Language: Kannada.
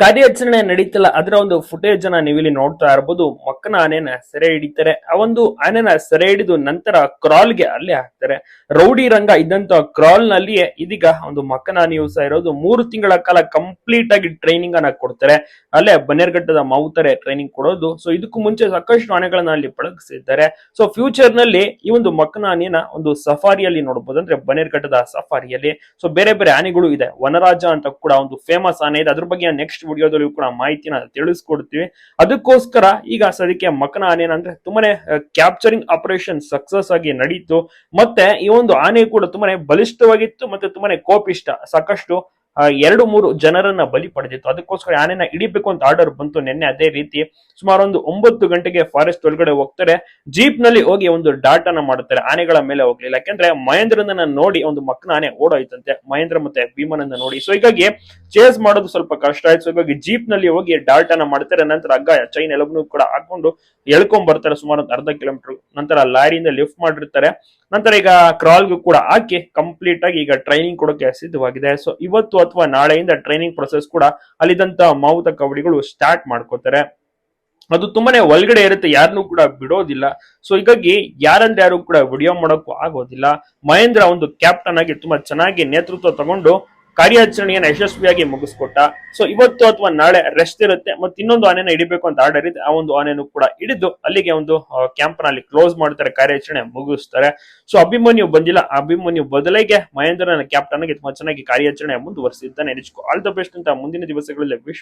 ಕಾರ್ಯಾಚರಣೆ ನಡೀತಲ್ಲ. ಅದರ ಒಂದು ಫುಟೇಜ್ ಅನ್ನ ನೀವಿಲ್ಲಿ ನೋಡ್ತಾ ಇರಬಹುದು ಮಕ್ಕನ ಆನೆನ ಸೆರೆ ಹಿಡಿತಾರೆ. ಆ ಒಂದು ಆನೆನ ಸೆರೆ ಹಿಡಿದು ನಂತರ ಕ್ರಾಲ್ಗೆ ಅಲ್ಲೇ ಹಾಕ್ತಾರೆ. ರೌಡಿ ರಂಗ ಇದ್ದಂತ ಕ್ರಾಲ್ ನಲ್ಲಿಯೇ ಇದೀಗ ಒಂದು ಮಕ್ಕನ ಆನೆಯು ಸಹ ಇರೋದು. ಮೂರು ತಿಂಗಳ ಕಾಲ ಕಂಪ್ಲೀಟ್ ಆಗಿ ಟ್ರೈನಿಂಗ್ ಅನ್ನ ಕೊಡ್ತಾರೆ. ಅಲ್ಲೇ ಬನ್ನೇರ್ಘಟ್ಟದ ಮಾವುತರೆ ಟ್ರೈನಿಂಗ್ ಕೊಡೋದು. ಸೊ ಇದಕ್ಕೂ ಮುಂಚೆ ಸಾಕಷ್ಟು ಆನೆಗಳನ್ನ ಅಲ್ಲಿ ಪಳಗಿಸಿದ್ದಾರೆ. ಸೊ ಫ್ಯೂಚರ್ನಲ್ಲಿ ಈ ಒಂದು ಮಕ್ಕನ ಆನೆಯನ್ನ ಒಂದು ಸಫಾರಿಯಲ್ಲಿ ನೋಡಬಹುದು ಅಂದ್ರೆ ಬನ್ನೇರ್ಘಟ್ಟದ ಸಫಾರಿಯಲ್ಲಿ. ಸೊ ಬೇರೆ ಬೇರೆ ಆನೆಗಳು ಇದೆ. ವನರಾಜ ಅಂತ ಕೂಡ ಒಂದು ಫೇಮಸ್ ಆನೆ ಇದೆ. ಅದ್ರ ಬಗ್ಗೆ ನೆಕ್ಸ್ಟ್ ವಿಡಿಯೋದಲ್ಲಿ ಕೂಡ ಮಾಹಿತಿನ ತಿಳಿಸ್ಕೊಡ್ತೀವಿ. ಅದಕ್ಕೋಸ್ಕರ ಈಗ ಸದ್ಯಕ್ಕೆ ಮಕ್ಕನ ಆನೆ ಏನಂದ್ರೆ ತುಂಬಾನೇ ಕ್ಯಾಪ್ಚರಿಂಗ್ ಆಪರೇಷನ್ ಸಕ್ಸಸ್ ಆಗಿ ನಡೀತು. ಮತ್ತೆ ಈ ಒಂದು ಆನೆ ಕೂಡ ತುಂಬಾನೇ ಬಲಿಷ್ಠವಾಗಿತ್ತು ಮತ್ತೆ ತುಂಬಾನೇ ಕೋಪಿಷ್ಟ ಸಾಕಷ್ಟು ಎರಡು ಮೂರು ಜನರನ್ನ ಬಲಿ ಪಡೆದಿತ್ತು. ಅದಕ್ಕೋಸ್ಕರ ಆನೆನ ಹಿಡಿಬೇಕು ಅಂತ ಆರ್ಡರ್ ಬಂತು ನಿನ್ನೆ ಅದೇ ರೀತಿ. ಸುಮಾರು ಒಂದು ಒಂಬತ್ತು ಗಂಟೆಗೆ ಫಾರೆಸ್ಟ್ ಒಳಗಡೆ ಹೋಗ್ತಾರೆ. ಜೀಪ್ನಲ್ಲಿ ಹೋಗಿ ಒಂದು ಡಾಟನ ಮಾಡುತ್ತಾರೆ. ಆನೆಗಳ ಮೇಲೆ ಹೋಗ್ಲಿಲ್ಲ. ಯಾಕಂದ್ರೆ ಮಹೇಂದ್ರನನ್ನ ನೋಡಿ ಒಂದು ಮಕ್ಕನ ಆನೆ ಓಡೋಯ್ತಂತೆ. ಮಹೇಂದ್ರ ಮತ್ತೆ ಭೀಮನನ್ನ ನೋಡಿ. ಸೊ ಹೀಗಾಗಿ ಚೇಸ್ ಮಾಡೋದು ಸ್ವಲ್ಪ ಕಷ್ಟ ಆಯ್ತು. ಹೀಗಾಗಿ ಜೀಪ್ನಲ್ಲಿ ಹೋಗಿ ಡಾಟನ ಮಾಡ್ತಾರೆ ನಂತರ ಹಗ್ಗ ಚೈನ್ ಎಲ್ಲವನ್ನೂ ಕೂಡ ಹಾಕೊಂಡು ಎಳ್ಕೊಂಡ್ ಬರ್ತಾರೆ ಸುಮಾರು ಒಂದು ಅರ್ಧ ಕಿಲೋಮೀಟರ್ ನಂತರ ಲಾರಿಯಿಂದ ಲಿಫ್ಟ್ ಮಾಡಿರ್ತಾರೆ. ನಂತರ ಈಗ ಕ್ರಾಲ್ಗೂ ಕೂಡ ಹಾಕಿ ಕಂಪ್ಲೀಟ್ ಆಗಿ ಈಗ ಟ್ರೈನಿಂಗ್ ಕೊಡೋಕೆ ಸಿದ್ಧವಾಗಿದೆ. ಸೊ ಇವತ್ತು ಅಥವಾ ನಾಳೆಯಿಂದ ಟ್ರೈನಿಂಗ್ ಪ್ರೊಸೆಸ್ ಕೂಡ ಅಲ್ಲಿದ್ದಂತ ಮಾವುತ ಕಬಡ್ಡಿಗಳು ಸ್ಟಾರ್ಟ್ ಮಾಡ್ಕೋತಾರೆ. ಅದು ತುಂಬಾನೇ ಒಳಗಡೆ ಇರುತ್ತೆ ಯಾರನ್ನೂ ಕೂಡ ಬಿಡೋದಿಲ್ಲ. ಸೊ ಹೀಗಾಗಿ ಯಾರಂದ್ರೆ ಯಾರು ಕೂಡ ವಿಡಿಯೋ ಮಾಡೋಕ್ಕೂ ಆಗೋದಿಲ್ಲ. ಮಹೇಂದ್ರ ಒಂದು ಕ್ಯಾಪ್ಟನ್ ಆಗಿ ತುಂಬಾ ಚೆನ್ನಾಗಿ ನೇತೃತ್ವ ತಗೊಂಡು ಕಾರ್ಯಾಚರಣೆಯನ್ನು ಯಶಸ್ವಿಯಾಗಿ ಮುಗಿಸ್ಕೊಟ್ಟ. ಸೊ ಇವತ್ತು ಅಥವಾ ನಾಳೆ ರೆಸ್ಟ್ ಇರುತ್ತೆ. ಮತ್ತೆ ಇನ್ನೊಂದು ಆನೆನ ಹಿಡಿಬೇಕು ಅಂತ ಆರ್ಡರ್ ಇದೆ ಆ ಒಂದು ಆನೆಯನ್ನು ಕೂಡ ಹಿಡಿದು ಅಲ್ಲಿಗೆ ಒಂದು ಕ್ಯಾಂಪ್ನಲ್ಲಿ ಕ್ಲೋಸ್ ಮಾಡ್ತಾರೆ, ಕಾರ್ಯಾಚರಣೆ ಮುಗಿಸ್ತಾರೆ. ಸೊ ಅಭಿಮನ್ಯು ಬಂದಿಲ್ಲ. ಅಭಿಮನ್ಯು ಬದಲಿಗೆ ಮಹೇಂದ್ರನ ಕ್ಯಾಪ್ಟನ್ ತುಂಬಾ ಚೆನ್ನಾಗಿ ಕಾರ್ಯಾಚರಣೆ ಮುಂದುವರಿಸಿದ್ದಾನೆ. ಆಲ್ ದ ಬೆಸ್ಟ್ ಅಂತ ಮುಂದಿನ ದಿವಸಗಳಲ್ಲಿ ವಿಶ್